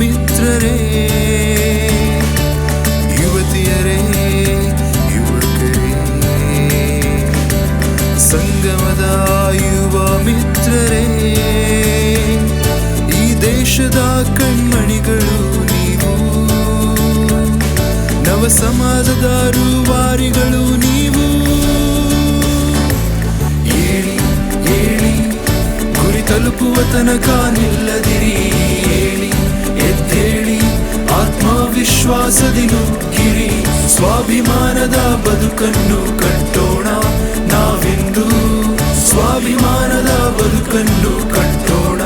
ಮಿತ್ರರೇ, ಯುವತಿಯರೇ, ಯುವಕರೇ. ಸಂಗಮದ ಯುವ ಮಿತ್ರರೇ, ಈ ದೇಶದ ಕಣ್ಮಣಿಗಳು ನೀವು. ನವ ಸಮಾಜದ ರೂವಾರಿಗಳು ನೀವು. ಗುರಿ ತಲುಪುವ ತನಕ ನಿಲ್ಲದಿರಿ. ಆತ್ಮವಿಶ್ವಾಸದಿ ಕಿರಿ. ಸ್ವಾಭಿಮಾನದ ಬದುಕನ್ನು ಕಟ್ಟೋಣ ನಾವೆಂದು. ಸ್ವಾಭಿಮಾನದ ಬದುಕನ್ನು ಕಟ್ಟೋಣ.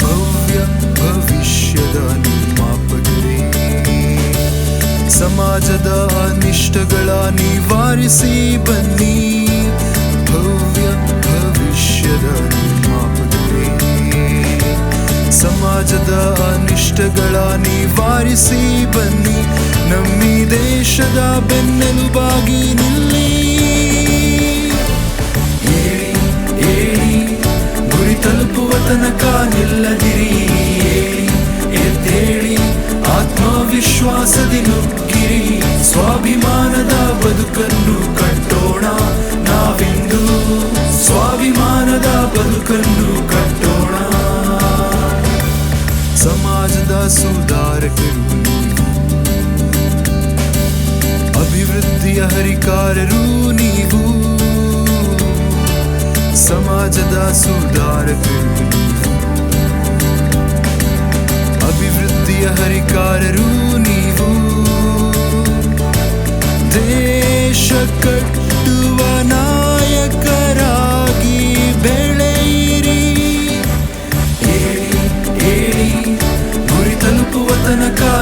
ಭವ್ಯ ಭವಿಷ್ಯದ ನಿರ್ಮಾಪಕರೇ ಸಮಾಜದ ಅನಿಷ್ಟಗಳ ನಿವಾರಿಸಿ ಬನ್ನಿ. ಅನಿಷ್ಟಗಳ ನಿವಾರಿಸಿ ಬನ್ನಿ. ನಮ್ಮಿ ದೇಶದ ಬೆನ್ನೆಲುಬಾಗಿ ನಿಲ್ಲಿ. ಸಮಾಜದ ಸುಧಾರಕರು ನೀವು. ಅಭಿವೃದ್ಧಿಯ ಹರಿಕಾರರು ನೀವು ಸಮಾಜದ ಸುಧಾರಕರು ನೀವು. ಅಭಿವೃದ್ಧಿಯ ಹರಿಕಾರರು ನೀವು ದೇಶ ಕಟ್ಟುವ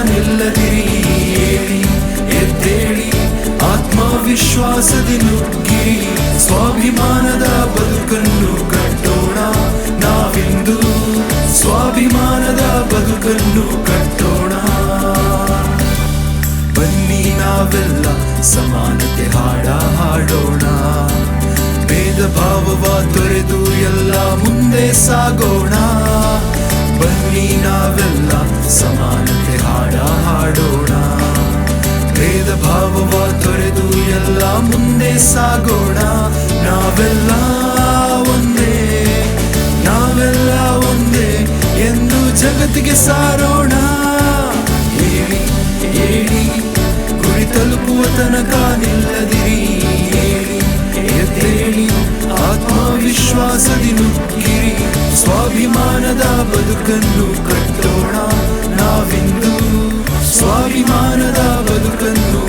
ನಿಲ್ಲದಿರಿ. ಏಳಿ ಎದ್ದೇಳಿ ಆತ್ಮವಿಶ್ವಾಸದಿ ನುಗ್ಗಿರಿ ಸ್ವಾಭಿಮಾನದ ಬದುಕನ್ನು ಕಟ್ಟೋಣ ನಾವಿಂದು. ಸ್ವಾಭಿಮಾನದ ಬದುಕನ್ನು ಕಟ್ಟೋಣ. ಬನ್ನಿ ನಾವೆಲ್ಲ ಸಮಾನತೆ ಹಾಡ ಹಾಡೋಣ ಭೇದ ಭಾವವ ತೊರೆದು ಎಲ್ಲ ಮುಂದೆ ಸಾಗೋಣ. ಬನ್ನಿ ನಾವೆಲ್ಲ ಸಮಾನತೆ ಮುಂದೆ ಸಾಗೋಣ. ನಾವೆಲ್ಲ ಒಂದೇ ನಾವೆಲ್ಲ ಒಂದೇ ಎಂದು ಜಗತ್ತಿಗೆ ಸಾರೋಣ. ಹೇಳಿ ಹೇಳಿ ಗುರಿ ತಲುಪುವ ತನಕ ನಿಲ್ಲದಿರಿ. ಹೇಳಿ ಎದ್ದೇಳಿ, ಆತ್ಮವಿಶ್ವಾಸದಿ ನುಗ್ಗಿರಿ. ಸ್ವಾಭಿಮಾನದ ಬದುಕನ್ನು ಕಟ್ಟೋಣ ನಾವಿಂದು. ಸ್ವಾಭಿಮಾನದ ಬದುಕನ್ನು